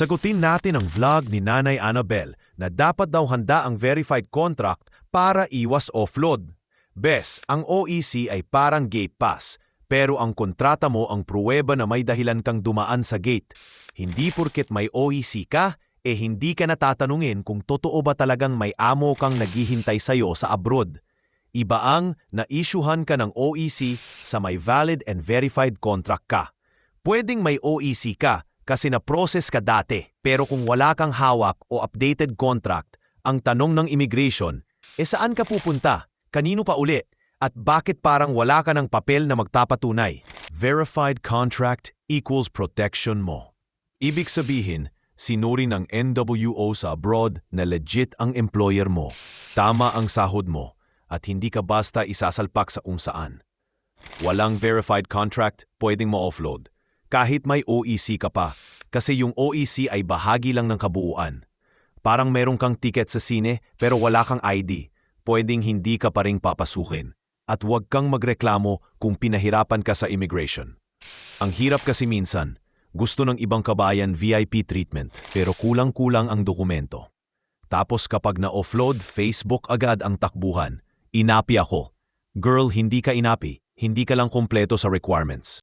Sagutin natin ang vlog ni Nanay Annabel na dapat daw handa ang verified contract para iwas offload. Bes, ang OEC ay parang gate pass, pero ang kontrata mo ang pruweba na may dahilan kang dumaan sa gate. Hindi porket may OEC ka, eh hindi ka natatanungin kung totoo ba talagang may amo kang naghihintay sa'yo sa abroad. Iba ang na-issuehan ka ng OEC sa may valid and verified contract ka. Pwedeng may OEC ka kasi na-process ka dati, pero kung wala kang hawak o updated contract, ang tanong ng immigration, e saan ka pupunta? Kanino pa uli? At bakit parang wala ka ng papel na magpapatunay? Verified contract equals protection mo. Ibig sabihin, sinuri ng NWO sa abroad na legit ang employer mo, tama ang sahod mo, at hindi ka basta isasalpak sa kung saan. Walang verified contract, pwedeng ma-offload. Kahit may OEC ka pa, kasi yung OEC ay bahagi lang ng kabuuan. Parang meron kang ticket sa sine pero wala kang ID, pwedeng hindi ka pa rin papasukin. At huwag kang magreklamo kung pinahirapan ka sa immigration. Ang hirap kasi minsan, gusto ng ibang kabayan VIP treatment pero kulang-kulang ang dokumento. Tapos kapag na-offload, Facebook agad ang takbuhan. Inapi ako. Girl, hindi ka inapi. Hindi ka lang kompleto sa requirements.